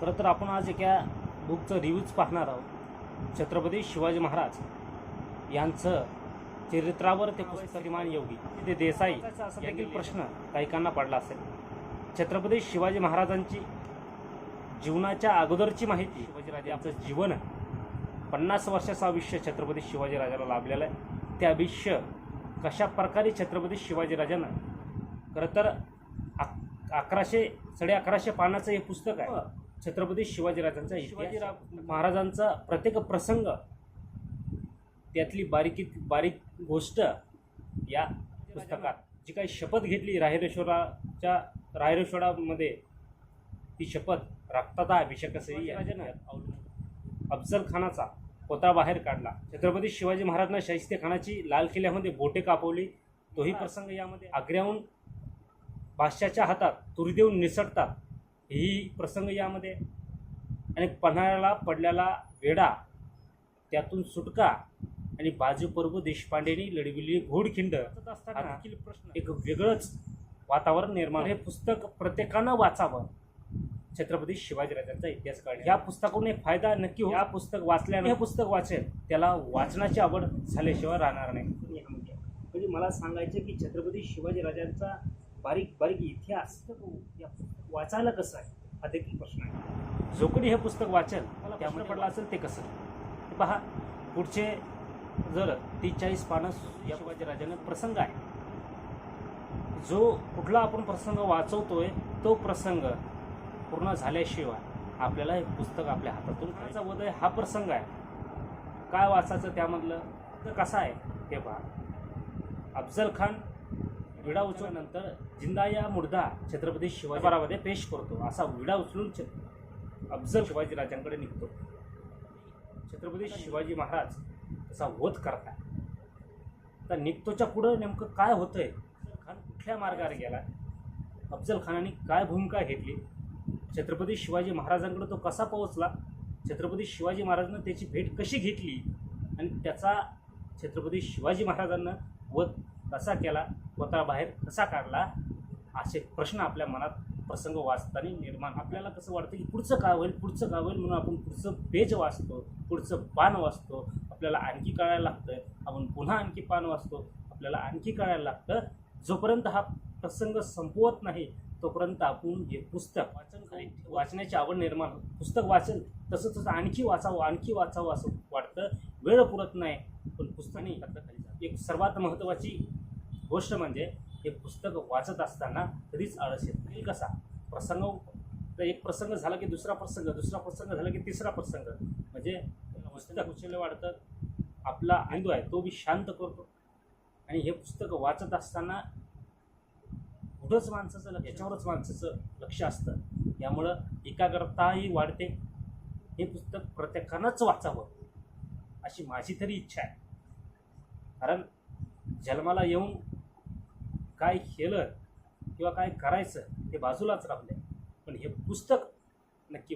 खरं तर आपण आज एका बुकचं रिव्ह्यूज पाहणार आहोत. छत्रपती शिवाजी महाराज यांचं चरित्रावर ते पुस्तकमान योगी ते देसाई असा देखील प्रश्न काहीकांना पडला असेल. छत्रपती शिवाजी महाराजांची जीवनाच्या अगोदरची माहिती शिवाजीराजे आमचं जीवन पन्नास वर्षाचं आयुष्य छत्रपती शिवाजीराजाला लाभलेलं आहे. ते आयुष्य कशा प्रकारे छत्रपती शिवाजीराजानं खरं तर अक अकराशे साडे अकराशे पानाचं हे पुस्तक आहे. छत्रपती शिवाजीराजांचा शिवाजीरा महाराजांचा प्रत्येक प्रसंग त्यातली बारीकी बारीक गोष्ट या पुस्तकात. जी काही शपथ घेतली राहिरेश्वराच्या राहिरेश्वरामध्ये ती शपथ रक्ताचा अभिषेक असही अफजल खानाचा पोता बाहेर काढला. छत्रपती शिवाजी महाराजांना शाहिस्ते खानाची लाल किल्ल्यामध्ये बोटे कापवली. तोही प्रसंग यामध्ये. आग्र्याहून बादशाच्या हातात तुरी देऊन निसटतात. ही प्रसंग यामध्ये आणि पन्हाळ्याला पडलेला वेढा त्यातून सुटका आणि बाजू पर्व देशपांडेंनी लढविलेली घोडखिंड देखील प्रश्न. एक वेगळंच वातावरण निर्माण हे पुस्तक प्रत्येकानं वाचावं. छत्रपती शिवाजीराजांचा इतिहास काढ या पुस्तकातून एक फायदा नक्की हो या पुस्तक वाचल्याने हे पुस्तक वाचेल. त्याला वाचनाची आवड झाल्याशिवाय राहणार नाही. म्हणजे मला सांगायचं की छत्रपती शिवाजीराजांचा बारीक बारीक इतिहास या वाचायला कसं आहे? हा देखील प्रश्न आहे. जो कोणी हे पुस्तक वाचेल त्यामुळे पडला असेल ते कसं? पहा पुढचे जर तीस चाळीस पानं या शिवाजीराजांना प्रसंग आहे. जो कुठला आपण प्रसंग वाचवतोय तो प्रसंग पूर्ण झाल्याशिवाय आपल्याला हे पुस्तक आपल्या हातातून खायचा उदय हा प्रसंग आहे. काय वाचायचं त्यामधलं? तर कसं आहे? हे पहा. अफजल खान विडा उचलल्यानंतर जिंदा या मुर्दा छत्रपती शिवाजीरामध्ये पेश करतो. असा विडा उचलून छ अफजल शिवाजीराजांकडे निघतो. छत्रपती शिवाजी महाराज त्याचा वध करतात. तर निघतोच्या पुढं नेमकं काय होतंय? खान कुठल्या मार्गाने गेला? अफजल खानाने काय भूमिका घेतली? छत्रपती शिवाजी महाराजांकडे तो कसा पोहोचला? छत्रपती शिवाजी महाराजांना त्याची भेट कशी घेतली? आणि त्याचा छत्रपती शिवाजी महाराजांना वध कसा केला? बाहेर कसा काढला असे प्रश्न आपल्या मनात प्रसंग वाचताना निर्माण. आपल्याला कसं वाटतं की पुढचं काय होईल पुढचं काय होईल म्हणून आपण पुढचं पेज वाचतो पुढचं पान वाचतो. आपल्याला आणखी कळायला लागतं आपण पुन्हा आणखी पान वाचतो. आपल्याला आणखी कळायला लागतं. जोपर्यंत हा प्रसंग संपवत नाही तोपर्यंत आपण हे पुस्तक वाचन वाचण्याची आवड निर्माण पुस्तक वाचन तसं तसं आणखी वाचावं आणखी वाचावं असं वाटतं. वेळ पुरत नाही पण पुस्तकाने एक सर्वात महत्त्वाची गोष्ट म्हणजे हे पुस्तक वाचत असताना कधीच आळस येत नाही. कसा? प्रसंग तर एक प्रसंग झाला की दुसरा प्रसंग दुसरा प्रसंग झाला की तिसरा प्रसंग. म्हणजे पुस्तक कुशल्य वाढतं आपला मेंदू आहे तो बी शांत करतो. आणि हे पुस्तक वाचत असताना कुठंच माणसाचं लक्ष याच्यावरच माणसाचं लक्ष असतं. यामुळं एकाग्रताही वाढते. हे पुस्तक प्रत्येकानंच वाचावं अशी माझी तरी इच्छा आहे. कारण जन्माला येऊन काय केलं किंवा काय करायचं हे बाजूलाच राहू पण हे पुस्तक नक्की